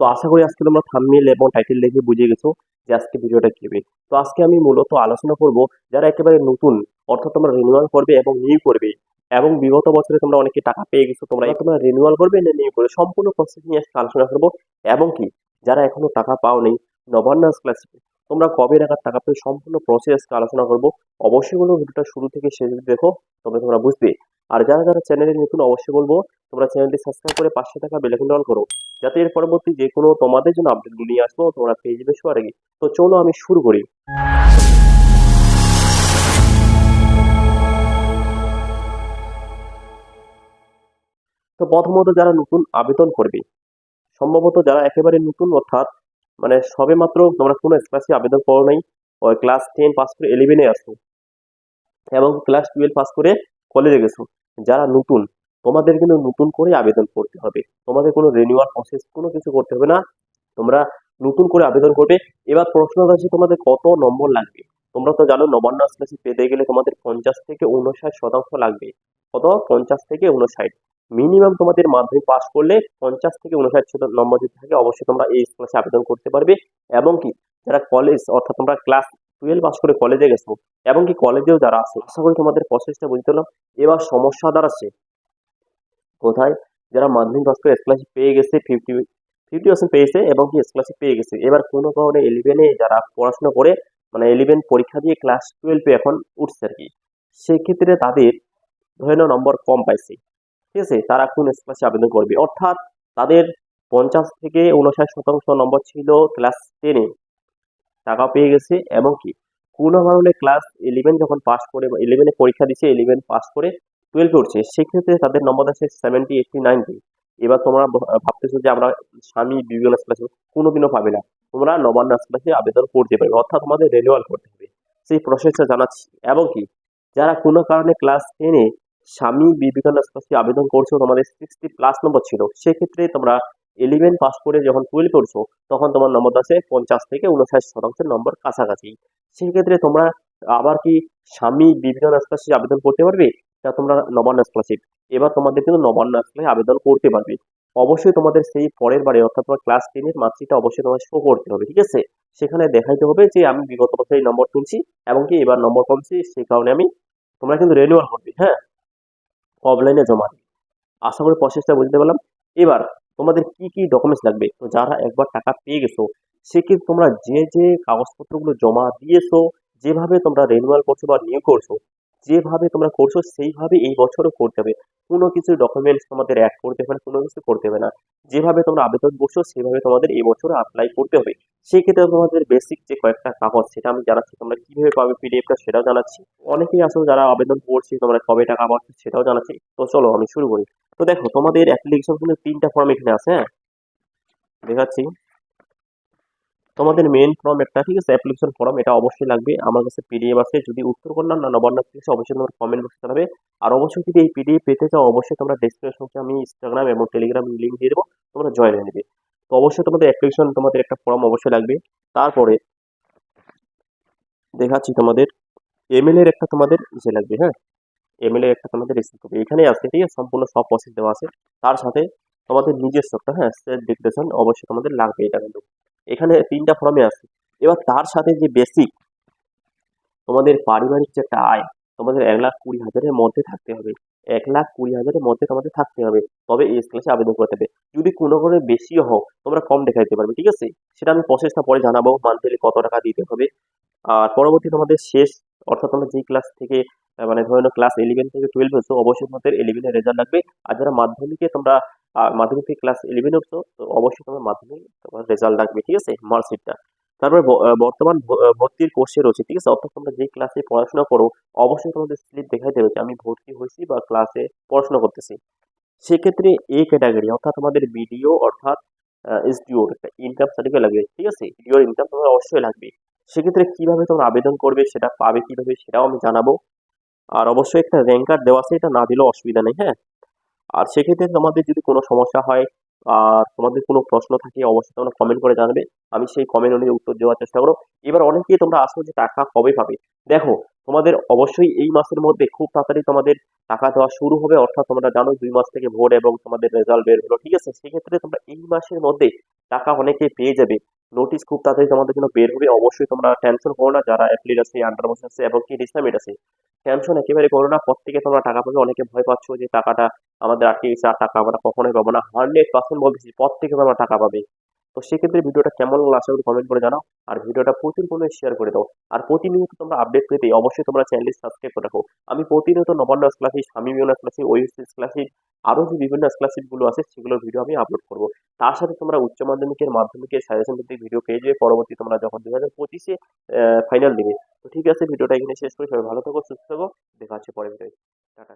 তো আশা করি আজকে তোমরা থাম্বনেল এবং টাইটেল দেখে বুঝে গেছো যে আজকে ভিডিওটা কি তো আজকে আমি মূলত আলোচনা করব যারা একেবারে নতুন, অর্থাৎ তোমরা রিনিউয়াল করবে এবং নিউ করবে এবং বিগত বছরে তোমরা অনেকে টাকা পেয়ে গেছো, তোমরা তোমরা রিনিউয়াল করবে না নিউ করবে, সম্পূর্ণ প্রসেস নিয়ে আজকে আলোচনা করব এবং কি যারা এখনও টাকা পাওনি নবান্ন ক্লাস তোমরা কবে টাকার টাকা পেয়ে সম্পূর্ণ প্রসেস আজকে আলোচনা করব, অবশ্যই বলব ভিডিওটা শুরু থেকে শেষ দেখো, তবে তোমরা বুঝবে। আর যারা যারা চ্যানেলে নতুন, অবশ্যই বলব তোমরা চ্যানেলটি সাবস্ক্রাইব করে পাঁচশো টাকা বেলাইকন অন করো। যাতে এর পরবর্তী যে কোনো তোমাদের জন্য আপডেটগুলো নিয়ে আসব, তোমরা পেয়ে যাবে সবার আগে। তো চলো আমি শুরু করি। তো প্রথমত যারা নতুন আবেদন করবে, সম্ভবত যারা একেবারে নতুন অর্থাৎ মানে সবে মাত্র তোমরা কোনো ক্লাসে আবেদন করো নাই, ওই ক্লাস টেন পাস করে ইলেভেনে আসো এবং ক্লাস টুয়েলভ পাস করে কলেজে গেছো, যারা নতুন তোমাদের কিন্তু নতুন করে আবেদন করতে হবে। তোমাদের কোনো রিনিউয়াল প্রসেস কোনো কিছু করতে হবে না। তোমরা নতুন করে আবেদন করবে। এবার প্রশ্ন আছে তোমাদের কত নম্বর লাগবে? তোমরা তো জানো নবান্ন স্কলারশিপ পেতে গেলে তোমাদের পঞ্চাশ থেকে উনষাট শতাংশ লাগবে। কত? পঞ্চাশ থেকে উনষাট মিনিমাম তোমাদের মাধ্যমিক পাস করলে পঞ্চাশ থেকে উনষাট নম্বর যদি থাকে, অবশ্যই তোমরা এই স্কলারশিপ আবেদন করতে পারবে। এবং কি, যারা কলেজ অর্থাৎ তোমরা ক্লাস টুয়েলভ পাস করে কলেজে গেছো, এবং কি কলেজেও যারা আছে, আশা করি তোমাদের প্রসেসটা বুঝতে পারলাম এবার সমস্যা দাঁড়াচ্ছে কোথায়? যারা মাধ্যমিক পাস করে স্কলারশিপ পেয়ে গেছে ফিফটি ফিফটি পার্সেন্ট পেয়েছে এবং কি স্কলারশিপ পেয়ে গেছে। এবার কোনো কারণে ইলেভেনে যারা পড়াশোনা করে মানে ইলেভেন পরীক্ষা দিয়ে ক্লাস টুয়েলভে এখন উঠছে আর কি, সেক্ষেত্রে তাদের ধরে নাও নম্বর কম পাইছে। ঠিক আছে? তারা কোন স্কলারশিপ আবেদন করবে? অর্থাৎ তাদের পঞ্চাশ থেকে উনষাট শতাংশ নম্বর ছিল ক্লাস টেনে টাকা পেয়ে গেছে এবং কি, কোনো কারণে ক্লাস ইলেভেন যখন পাস করে ইলেভেনে পরীক্ষা দিচ্ছে ইলেভেন পাস করে টুয়েলভে উঠছে, সেক্ষেত্রে তাদের নম্বর আছে সেভেন্টি এইটটি নাইনটি এবার তোমরা ভাবতেছো যে আমরা স্বামী বিবেকানন্দ স্কলারশিপ কোনোদিনও পাবে না। তোমরা নবান্ন স্কলারশিপ আবেদন করতে পারবে, অর্থাৎ তোমাদের রেনুয়াল করতে হবে। সেই প্রসেসটা জানাচ্ছি। এবং কি, যারা কোনো কারণে ক্লাস টেনে স্বামী বিবেকানন্দ স্কলারশিপ আবেদন করছ, তোমাদের সিক্সটি প্লাস নম্বর ছিল, সেক্ষেত্রে তোমরা ইলেভেন পাস করে যখন টুয়েলভ পড়ছো তখন তোমার নম্বর আছে পঞ্চাশ থেকে উনষাট শতাংশের নম্বর কাছাকাছি। সেক্ষেত্রে তোমরা আবার কি স্বামী বিবেকানন্দ স্কলারশিপ আবেদন করতে পারবে? তা তোমরা নবান্ন স্কলারশিপ এবার তোমাদের কিন্তু নবান্ন স্কলারশিপ আবেদন করতে পারবে। অবশ্যই তোমাদের সেই পরের বারে, অর্থাৎ তোমার ক্লাস টেনের মার্কশিটটা অবশ্যই তোমার শো করতে হবে, ঠিক আছে? সেখানে দেখাইতে হবে যে আমি বিগত বছর এই নম্বর তুলছি এবং কি এবার নম্বর কমছি, সেই কারণে আমি তোমরা কিন্তু রেনুয়াল করবে হ্যাঁ? অফলাইনে জমা আশা করি প্রসেসটা বুঝতে পারলাম। এবার তোমাদের কি কি ডকুমেন্টস লাগবে? তো যারা একবার টাকা পেয়ে গেছো সেক্ষেত্রে তোমরা যে যে কাগজপত্রগুলো জমা দিয়েছ, যেভাবে তোমরা রেনুয়াল করছ বা নিয়োগ করছ যেভাবে তোমরা করছ সেইভাবে এই বছরও করতে হবে। কোনো কিছু ডকুমেন্টস তোমাদের অ্যাড করতে হবে না, কোনো কিছু করতে হবে না। যেভাবে তোমরা আবেদন করছ সেভাবে তোমাদের এই বছর অ্যাপ্লাই করতে হবে। সেই ক্ষেত্রে তোমাদের বেসিক যে কয়েকটা কাগজ, সেটা আমি জানাচ্ছি। তোমরা কীভাবে পাবে পিডিএফটা সেটাও জানাচ্ছি। অনেকেই আসো যারা আবেদন করছি, তোমরা কবে টাকা পাচ্ছ, সেটাও জানাচ্ছি। তো চলো, আমি শুরু করি। তো দেখো, তোমাদের অ্যাপ্লিকেশন কিন্তু তিনটা ফর্ম এখানে আছে হ্যাঁ? দেখাচ্ছি। তোমাদের মেন ফর্ম একটা, ঠিক আছে? অ্যাপ্লিকেশন ফর্ম এটা অবশ্যই লাগবে। আমার কাছে পিডিএফ আছে, যদি উত্তর কন্যা না নবান্ন থেকে, অবশ্যই তোমার কমেন্ট বক্সে জানাবে। আর অবশ্যই যদি এই পিডিএফ পেতে চাও, অবশ্যই তোমরা ডেসক্রিপশনে আমি ইনস্টাগ্রাম এবং টেলিগ্রাম লিঙ্ক দিয়ে দেবো, তোমরা জয়েন হয়ে নেবে। তো অবশ্যই তোমাদের অ্যাপ্লিকেশন তোমাদের একটা ফর্ম অবশ্যই লাগবে। তারপরে দেখাচ্ছি তোমাদের এমএল এর একটা তোমাদের ইসে লাগবে হ্যাঁ? এমএল এর একটা তোমাদের রিসিভ করবে এখানে আছে, ঠিক আছে? সম্পূর্ণ সব প্রসেস দেওয়া আছে। তার সাথে তোমাদের নিজস্ব একটা হ্যাঁ সেলফ ডিক্লেরেশন অবশ্যই তোমাদের লাগবে এটা কিন্তু। এখানে তিনটা ফর্মে আছে। এবার তার সাথে যে বেসিক তোমাদের পারিবারিক যে একটা আয়, তোমাদের এক লাখ কুড়ি হাজারের মধ্যে থাকতে হবে। এক লাখ কুড়ি হাজারের মধ্যে তোমাদের থাকতে হবে। তবে এই ক্লাসে আবেদন করতে হবে। যদি কোনো করে বেশিও হোক তোমরা কম দেখাইতে পারবে, ঠিক আছে? সেটা আমি প্রসেসটা পরে জানাব। মান্থলি কত টাকা দিতে হবে। আর পরবর্তী তোমাদের শেষ, অর্থাৎ তোমরা যে ক্লাস থেকে মানে ধরে ক্লাস ইলেভেন থেকে টুয়েলভ হচ্ছে, অবশ্যই তোমাদের ইলেভেনের রেজাল্ট লাগবে। আর যারা মাধ্যমিকে তোমরা আহ, মাধ্যমিক থেকে ক্লাস ইলেভেন উঠছো তো অবশ্যই তোমার মাধ্যমিক তোমার রেজাল্ট লাগবে ঠিক আছে? মার্কশিটটা তারপরে বর্তমান ভর্তির কোর্সে রয়েছে ঠিক আছে? অর্থাৎ তোমরা যে ক্লাসে পড়াশোনা করো অবশ্যই তোমাদের স্লিপ দেখাইতে হবে যে আমি ভর্তি হয়েছি বা ক্লাসে পড়াশোনা করতেছি। সেক্ষেত্রে এ ক্যাটাগরি অর্থাৎ তোমাদের বিডিও অর্থাৎ এসডিওর একটা ইনকাম সার্টিফিকেট লাগবে ঠিক আছে? বিডিওর ইনকাম তোমার অবশ্যই লাগবে। সেক্ষেত্রে কীভাবে তোমরা আবেদন করবে সেটা পাবে কীভাবে সেটাও আমি জানাব। আর অবশ্যই একটা র্যাঙ্ক কার্ড দেওয়া আছে এটা না দিলেও অসুবিধা নেই হ্যাঁ? আর সেক্ষেত্রে তোমাদের যদি কোনো সমস্যা হয় আর তোমাদের কোনো প্রশ্ন থাকে, অবশ্যই তোমরা কমেন্ট করে জানাবে। আমি সেই কমেন্ট অনুযায়ী উত্তর দেওয়ার চেষ্টা করো এবার অনেকেই তোমরা আসো যে টাকা কবে পাবে। দেখো, তোমাদের অবশ্যই এই মাসের মধ্যে খুব তাড়াতাড়ি তোমাদের টাকা দেওয়া শুরু হবে। অর্থাৎ তোমরা জানো দুই মাস থেকে ভোট এবং তোমাদের রেজাল্ট বের হলো, ঠিক আছে? সেক্ষেত্রে তোমরা এই মাসের মধ্যে টাকা অনেকে পেয়ে যাবে। নোটিশ খুব তাড়াতাড়ি তোমাদের জন্য বের হবে। অবশ্যই তোমরা টেনশন করো না। যারা অ্যাফিলিয়েট আছে আন্ডার আছে এবং কি রিসামিট আছে টেনশন একেবারে করো না। প্রত্যেকে তোমরা টাকা পাবে। অনেকে ভয় পাচ্ছ যে টাকাটা আমাদের আটকে গেছে আর টাকা আমরা কখনোই পাবো না। হান্ড্রেড পার্সেন্ট বলতেছি প্রত্যেকে আমরা টাকা পাবে। তো সেক্ষেত্রে ভিডিওটা কেমন লাগল আশা করি কমেন্ট করে জানাও। আর ভিডিওটা প্রচুর পরিমাণে শেয়ার করে দাও। আর প্রতিনিয়ত তোমরা আপডেট পেতে অবশ্যই তোমরা চ্যানেলটি সাবস্ক্রাইব করে রাখো। আমি প্রতিনিয়ত নবান্ন ক্লাসে স্বামী মিলন ক্লাসে ওয়েসিস ক্লাসে আরও যে বিভিন্ন স্কলারশিপগুলো আছে সেগুলোর ভিডিও আমি আপলোড করব। তার সাথে তোমরা উচ্চ মাধ্যমিকের মাধ্যমিকের সাজেশন ভিত্তিক ভিডিও পেয়ে যাবে। পরবর্তী তোমরা যখন দু হাজার পঁচিশে ফাইনাল দিবে। তো ঠিক আছে, ভিডিওটা এখানে শেষ করি। সবাই ভালো থাকো, সুস্থ থাকো। দেখা হচ্ছে পরে ভিডিও টাটা